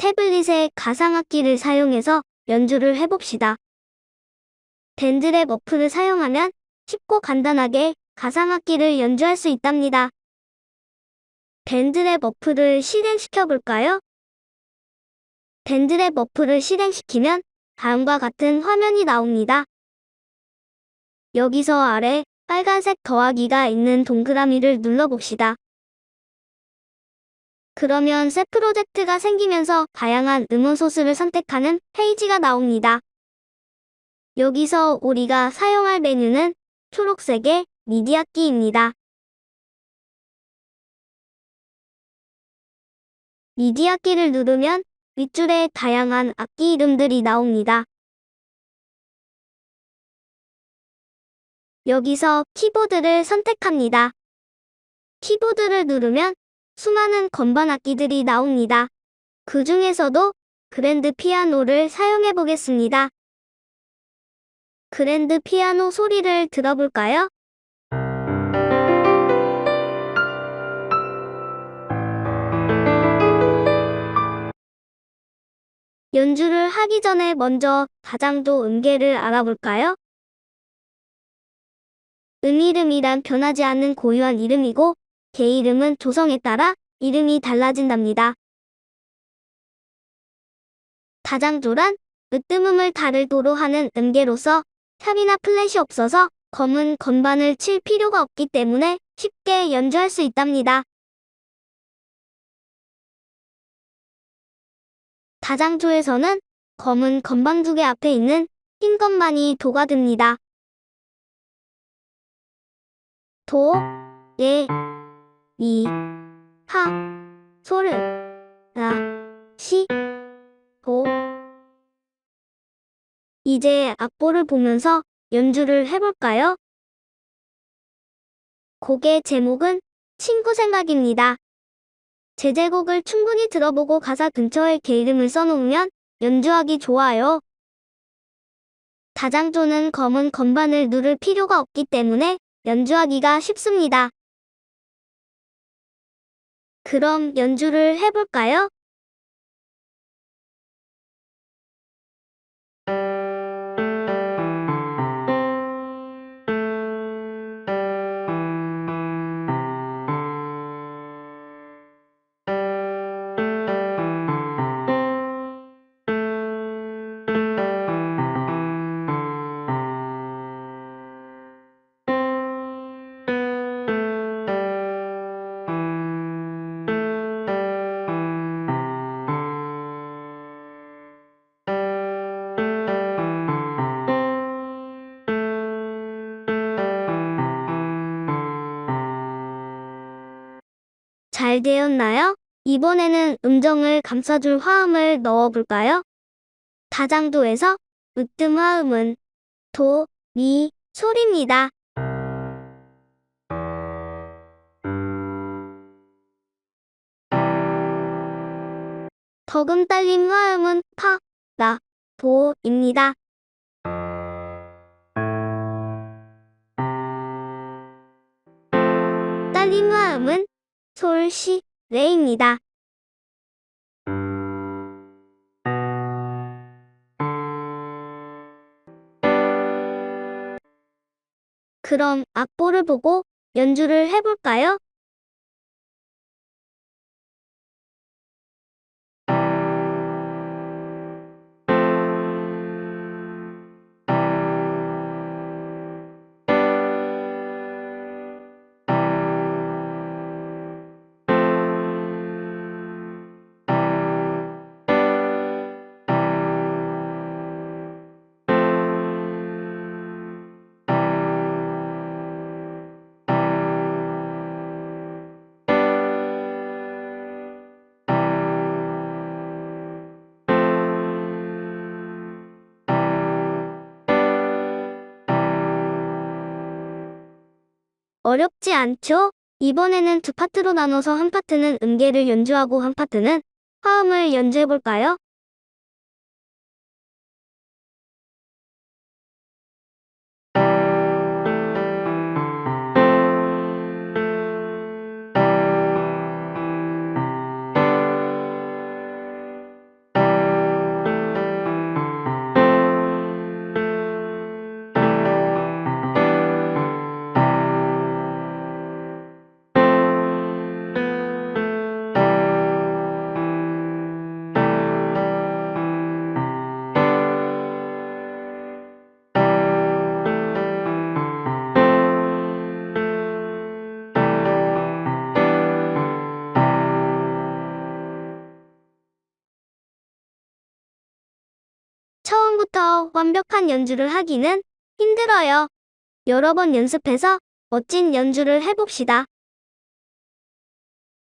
태블릿의 가상악기를 사용해서 연주를 해봅시다. 밴드랩 어플을 사용하면 쉽고 간단하게 가상악기를 연주할 수 있답니다. 밴드랩 어플을 실행시켜 볼까요? 밴드랩 어플을 실행시키면 다음과 같은 화면이 나옵니다. 여기서 아래 빨간색 더하기가 있는 동그라미를 눌러봅시다. 그러면 새 프로젝트가 생기면서 다양한 음원 소스를 선택하는 페이지가 나옵니다. 여기서 우리가 사용할 메뉴는 초록색의 미디어 키입니다. 미디어 키를 누르면 윗줄에 다양한 악기 이름들이 나옵니다. 여기서 키보드를 선택합니다. 키보드를 누르면 수많은 건반 악기들이 나옵니다. 그 중에서도 그랜드 피아노를 사용해 보겠습니다. 그랜드 피아노 소리를 들어볼까요? 연주를 하기 전에 먼저 다장도 음계를 알아볼까요? 음이름이란 변하지 않는 고유한 이름이고 개 이름은 조성에 따라 이름이 달라진답니다. 다장조란 으뜸음을 다를 도로 하는 음계로서 샵이나 플랫이 없어서 검은 건반을 칠 필요가 없기 때문에 쉽게 연주할 수 있답니다. 다장조에서는 검은 건반 두 개 앞에 있는 흰 건반이 도가 됩니다. 도, 예, 미, 하, 소를, 라, 시, 도. 이제 악보를 보면서 연주를 해볼까요? 곡의 제목은 친구 생각입니다. 제제곡을 충분히 들어보고 가사 근처에 개 이름을 써놓으면 연주하기 좋아요. 다장조는 검은 건반을 누를 필요가 없기 때문에 연주하기가 쉽습니다. 그럼 연주를 해볼까요? 잘 되었나요? 이번에는 음정을 감싸줄 화음을 넣어볼까요? 다장도에서 으뜸 화음은 도, 미, 솔입니다. 덕음 딸림 화음은 파, 라, 도입니다. 솔, 시, 레입니다. 그럼 악보를 보고 연주를 해볼까요? 어렵지 않죠? 이번에는 두 파트로 나눠서 한 파트는 음계를 연주하고 한 파트는 화음을 연주해볼까요? 처음부터 완벽한 연주를 하기는 힘들어요. 여러 번 연습해서 멋진 연주를 해봅시다.